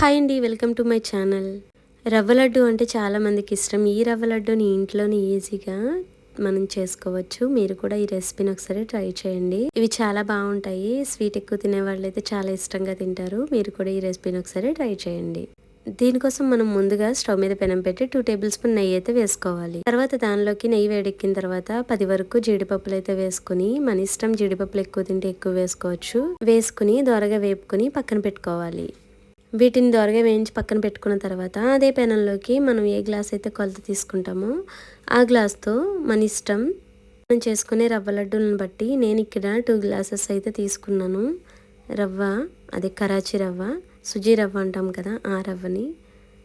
Hi అండి welcome to my channel. రవ్వ లడ్డు అంటే చాలామందికి ఇష్టం. ఈ రవ్వ లడ్డుని ఇంట్లోనే ఈజీగా మనం చేసుకోవచ్చు. మీరు కూడా ఈ రెసిపీని ఒకసారి ట్రై చేయండి. ఇవి చాలా బాగుంటాయి. స్వీట్ ఎక్కువ తినే వాళ్ళైతే చాలా ఇష్టంగా తింటారు. మీరు కూడా ఈ రెసిపీని ఒకసారి ట్రై చేయండి. దీనికోసం మనం ముందుగా స్టవ్ మీద పెనం పెట్టి టూ టేబుల్ స్పూన్ నెయ్యి అయితే వేసుకోవాలి. తర్వాత దానిలోకి నెయ్యి వేడెక్కిన తర్వాత పది వరకు జీడిపప్పులు అయితే వేసుకుని మన ఇష్టం జీడిపప్పులు ఎక్కువ తింటే ఎక్కువ వేసుకోవచ్చు. వేసుకుని దోరగా వేపుకుని పక్కన పెట్టుకోవాలి. వీటిని దోరగా వేయించి పక్కన పెట్టుకున్న తర్వాత అదే పెనంలోకి మనం ఏ గ్లాస్ అయితే కొలత తీసుకుంటామో ఆ గ్లాస్తో మన ఇష్టం మనం చేసుకునే రవ్వ లడ్డూలను బట్టి నేను ఇక్కడ టూ గ్లాసెస్ అయితే తీసుకున్నాను. రవ్వ అదే కరాచీ రవ్వ సుజీ రవ్వ అంటాం కదా ఆ రవ్వని.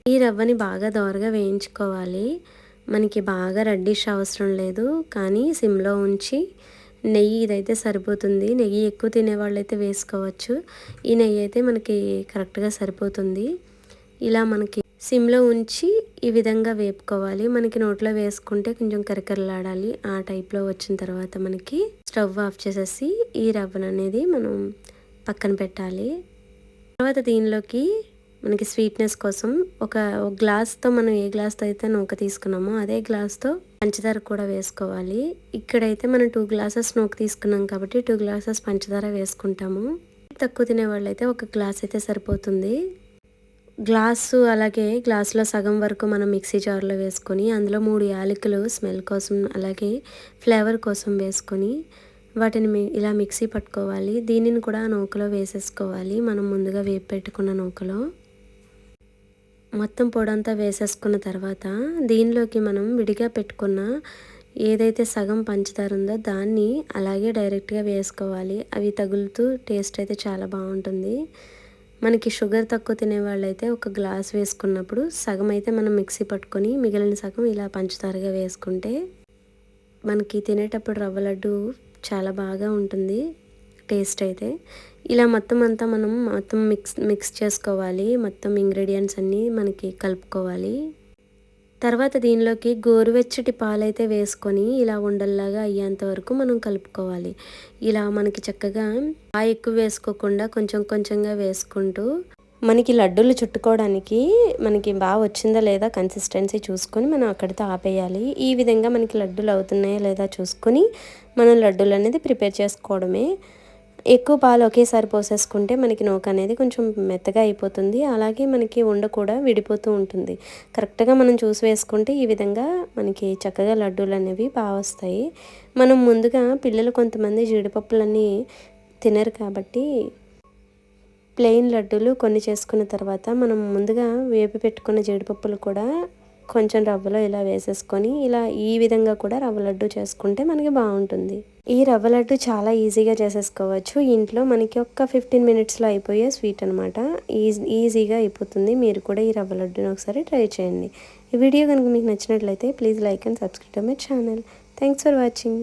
ఈ రవ్వని బాగా దోరగా వేయించుకోవాలి. మనకి బాగా రెడ్డిష్ అవసరం లేదు. కానీ సిమ్లో ఉంచి నెయ్యి ఇదైతే సరిపోతుంది. నెయ్యి ఎక్కువ తినేవాళ్ళు అయితే వేసుకోవచ్చు. ఈ నెయ్యి అయితే మనకి కరెక్ట్గా సరిపోతుంది. ఇలా మనకి సిమ్లో ఉంచి ఈ విధంగా వేపుకోవాలి. మనకి నోట్లో వేసుకుంటే కొంచెం కరకరలాడాలి. ఆ టైప్లో వచ్చిన తర్వాత మనకి స్టవ్ ఆఫ్ చేసేసి ఈ రవ్వను అనేది మనం పక్కన పెట్టాలి. తర్వాత దీనిలోకి మనకి స్వీట్నెస్ కోసం ఒక గ్లాస్తో మనం ఏ గ్లాస్తో అయితే నూక తీసుకున్నామో అదే గ్లాస్తో పంచదార కూడా వేసుకోవాలి. ఇక్కడైతే మనం టూ గ్లాసెస్ నూక తీసుకున్నాం కాబట్టి టూ గ్లాసెస్ పంచదార వేసుకుంటాము. తక్కువ తినే వాళ్ళైతే ఒక గ్లాస్ అయితే సరిపోతుంది. గ్లాసు అలాగే గ్లాసులో సగం వరకు మనం మిక్సీ జార్లో వేసుకొని అందులో మూడు యాలకులు స్మెల్ కోసం అలాగే ఫ్లేవర్ కోసం వేసుకొని వాటిని ఇలా మిక్సీ పట్టుకోవాలి. దీనిని కూడా నూకలో వేసేసుకోవాలి. మనం ముందుగా వేపు పెట్టుకున్న నూకలో. మొత్తం పొడంతా వేసేసుకున్న తర్వాత దీనిలోకి మనం విడిగా పెట్టుకున్న ఏదైతే సగం పంచదార ఉందో దాన్ని అలాగే డైరెక్ట్గా వేసుకోవాలి. అవి తగులుతూ టేస్ట్ అయితే చాలా బాగుంటుంది. మనకి షుగర్ తక్కువ తినే వాళ్ళైతే ఒక గ్లాస్ వేసుకున్నప్పుడు సగం అయితే మనం మిక్సీ పట్టుకొని మిగిలిన సగం ఇలా పంచదారగా వేసుకుంటే మనకి తినేటప్పుడు రవ్వ లడ్డు చాలా బాగా ఉంటుంది. టేస్ట్ అయితే. ఇలా మొత్తం అంతా మనం మొత్తం మిక్స్ మిక్స్ చేసుకోవాలి. మొత్తం ఇంగ్రీడియంట్స్ అన్నీ మనకి కలుపుకోవాలి. తర్వాత దీనిలోకి గోరువెచ్చటి పాలైతే వేసుకొని ఇలా ఉండల్లాగా అయ్యేంత వరకు మనం కలుపుకోవాలి. ఇలా మనకి చక్కగా బాగా ఎక్కువ వేసుకోకుండా కొంచెం కొంచెంగా వేసుకుంటూ మనకి లడ్డూలు చుట్టుకోవడానికి మనకి బాగా వచ్చిందా లేదా కన్సిస్టెన్సీ చూసుకొని మనం అక్కడితో ఆపేయాలి. ఈ విధంగా మనకి లడ్డూలు అవుతున్నాయా లేదా చూసుకొని మనం లడ్డూలు అనేది ప్రిపేర్ చేసుకోవడమే ఎక్కువ పాలు ఒకేసారి పోసేసుకుంటే మనకి నూక అనేది కొంచెం మెత్తగా అయిపోతుంది. అలాగే మనకి ఉండ కూడా విడిపోతూ ఉంటుంది. కరెక్ట్గా మనం చూసి వేసుకుంటే ఈ విధంగా మనకి చక్కగా లడ్డూలు అనేవి బాగా వస్తాయి మనం ముందుగా పిల్లలు కొంతమంది జీడిపప్పులన్నీ తినరు కాబట్టి ప్లెయిన్ లడ్డూలు కొన్ని చేసుకున్న తర్వాత మనం ముందుగా వేపి పెట్టుకున్న జీడిపప్పులు కూడా కొంచెం రవ్వలో ఇలా వేసేసుకొని ఇలా ఈ విధంగా కూడా రవ్వ లడ్డు చేసుకుంటే మనకి బాగుంటుంది. ఈ రవ్వ లడ్డు చాలా ఈజీగా చేసేసుకోవచ్చు. ఇంట్లో మనకి ఒక్క ఫిఫ్టీన్ మినిట్స్లో అయిపోయే స్వీట్ అనమాట ఈజీ ఈజీగా అయిపోతుంది. మీరు కూడా ఈ రవ్వ లడ్డుని ఒకసారి ట్రై చేయండి. ఈ వీడియో కనుక మీకు నచ్చినట్లయితే please like and subscribe my channel thanks for watching